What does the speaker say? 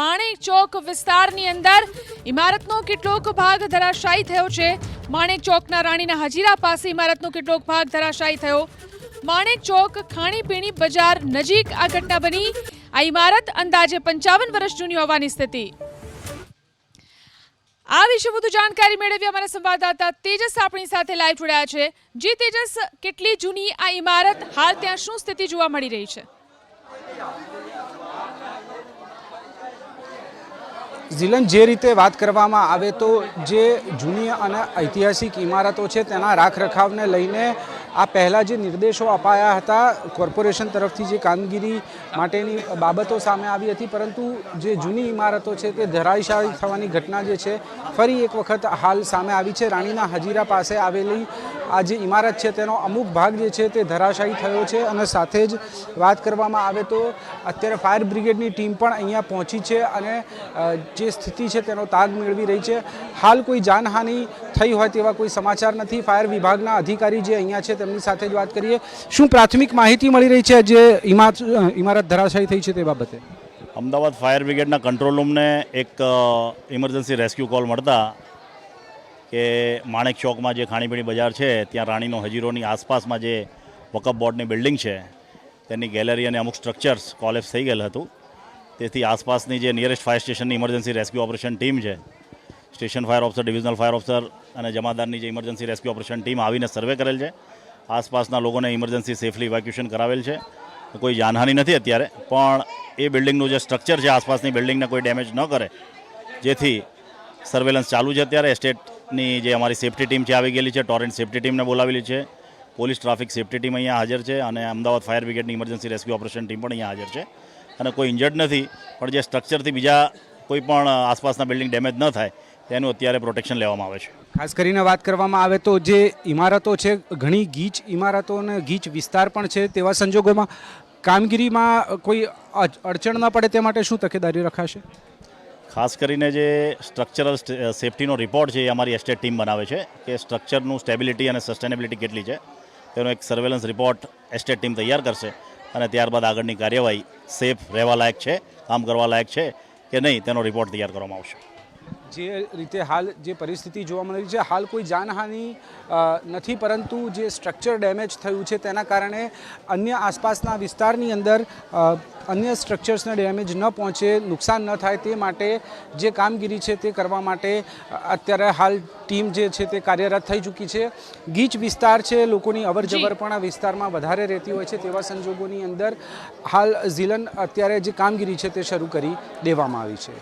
માણેક ચોક વિસ્તારની અંદર ઇમારતનો કેટલોક ભાગ ધરાશાયી થયો છે. માણેક ચોકના રાણીના હજીરા પાસે ઇમારતનો કેટલોક ભાગ ધરાશાયી થયો. માણેક ચોક ખાણીપીણી બજાર નજીક આ ઘટના બની. આ ઇમારત અંદાજે પંચાવન વર્ષ જૂની હોવાની સ્થિતિ. આ વિશે વધુ જાણકારી મેળવી અમારા સંવાદદાતા તેજસ આપણી સાથે લાઈવ જોડાયા છે. જી તેજસ, કેટલી જૂની આ ઇમારત? હાલ ત્યાં શું સ્થિતિ જોવા મળી રહી છે? ઝીલન જે રીતે વાત કરવામાં આવે તો જે જૂની અને ઐતિહાસિક ઇમારતો છે તેના રાખ રખાવને લઈને આ પહેલાં જે નિર્દેશો અપાયા હતા, કોર્પોરેશન તરફથી જે કામગીરી માટેની બાબતો સામે આવી હતી, પરંતુ જે જૂની ઇમારતો છે તે ધરાશાયી થવાની ઘટના જે છે, ફરી એક વખત હાલ સામે આવી છે. રાણીના હજીરા પાસે આવેલી આ જે ઇમારત છે તેનો અમુક ભાગ જે છે તે ધરાશાયી થયો છે અને સાથે જ વાત કરવામાં આવે તો અત્યારે ફાયર બ્રિગેડની ટીમ પણ અહીંયા પહોંચી છે અને જે સ્થિતિ છે તેનો તાગ મેળવી રહી છે. હાલ કોઈ જાનહાનિ થઈ હોય તેવા કોઈ સમાચાર નથી. ફાયર વિભાગના અધિકારી જે અહીંયા છે તેમની સાથે જ વાત કરીએ. શું પ્રાથમિક માહિતી મળી રહી છે જે ઇમારત ધરાશાયી થઈ છે તે બાબતે? અમદાવાદ ફાયર બ્રિગેડના કંટ્રોલ રૂમને એક ઇમરજન્સી રેસ્ક્યુ કોલ મળતા કે માણેક ચોકમાં જે ખાણીપીણી બજાર છે, ત્યાં રાણીનો હજીરોની આસપાસમાં જે વકફ બોર્ડની બિલ્ડિંગ છે, તેની ગેલેરી અને અમુક સ્ટ્રક્ચર્સ કોલેપ્સ થઈ ગયેલ હતું. તેથી આસપાસની જે નિયરેસ્ટ ફાયર સ્ટેશનની ઇમરજન્સી રેસ્ક્યુ ઓપરેશન ટીમ છે station fire officer divisional fire officer અને જમાદારની જે ઇમરજન્સી રેસ્ક્યુ ઓપરેશન ટીમ આવીને સર્વે કરેલ છે. આસપાસના લોકોને ઇમરજન્સી સેફલી ઇવેક્યુએશન કરાવેલ છે. કોઈ જાનહાનિ નથી અત્યારે, પણ એ બિલ્ડિંગનું જે સ્ટ્રક્ચર છે, આસપાસની બિલ્ડિંગને કોઈ ડેમેજ ન કરે. જેથી સર્વેલન્સ ચાલુ છે અત્યારે એસ્ટેટની જે અમારી સેફટી ટીમ છે, આવી ગયેલી છે, ટોરેન્ટ સેફટી ટીમને બોલાવેલી છે. પોલીસ ટ્રાફિક સેફટી ટીમ અહીંયા હાજર છે અને અમદાવાદ ફાયર બ્રિગેડની ઇમરજન્સી રેસ્ક્યુ ઓપરેશન ટીમ પણ અહીંયા હાજર છે. અને કોઈ ઇન્જર્ડ નથી, પણ જે સ્ટ્રક્ચરથી બીજા કોઈ પણ આસપાસના બિલ્ડિંગ ડેમેજ ન થાય, તેનું અત્યારે પ્રોટેક્શન લેવામાં આવે છે. ખાસ કરીને વાત કરવામાં આવે તો જે ઇમારતો છે, ઘણી ગીચ ઇમારતો અને ગીચ વિસ્તાર પણ છે, તેવા સંજોગોમાં કામગીરીમાં કોઈ અડ- અડચણ ન પડે તે માટે શું તકેદારી રખાશે? ખાસ કરીને જે સ્ટ્રક્ચરલ સેફટીનો રિપોર્ટ છે એ અમારી એસ્ટેટ ટીમ બનાવે છે કે સ્ટ્રક્ચરનું સ્ટેબિલિટી અને સસ્ટેનેબિલિટી કેટલી છે. તેનો એક સર્વેલન્સ રિપોર્ટ એસ્ટેટ ટીમ તૈયાર કરશે અને ત્યારબાદ આગળની કાર્યવાહી સેફ રહેવા લાયક છે, કામ કરવા લાયક છે કે નહીં તેનો રિપોર્ટ તૈયાર કરવામાં આવશે. જે રીતે હાલ જે પરિસ્થિતિ જોવા મળી છે હાલ કોઈ જાનહાનિ નથી પરંતુ જે સ્ટ્રક્ચર ડેમેજ થયું છે તેના કારણે અન્ય આસપાસના વિસ્તારની અંદર અન્ય સ્ટ્રક્ચર્સને ડેમેજ ન પહોંચે નુકસાન ન થાય તે માટે જે કામગીરી છે તે કરવા માટે અત્યારે હાલ ટીમ જે છે તે કાર્યરત થઈ ચૂકી છે. ગીચ વિસ્તાર છે લોકોની અવરજવર પણ આ વિસ્તારમાં વધારે રહેતી હોય છે તેવા સંજોગોની અંદર હાલ ઝીલન અત્યારે જે કામગીરી છે તે શરૂ કરી દેવામાં આવી છે.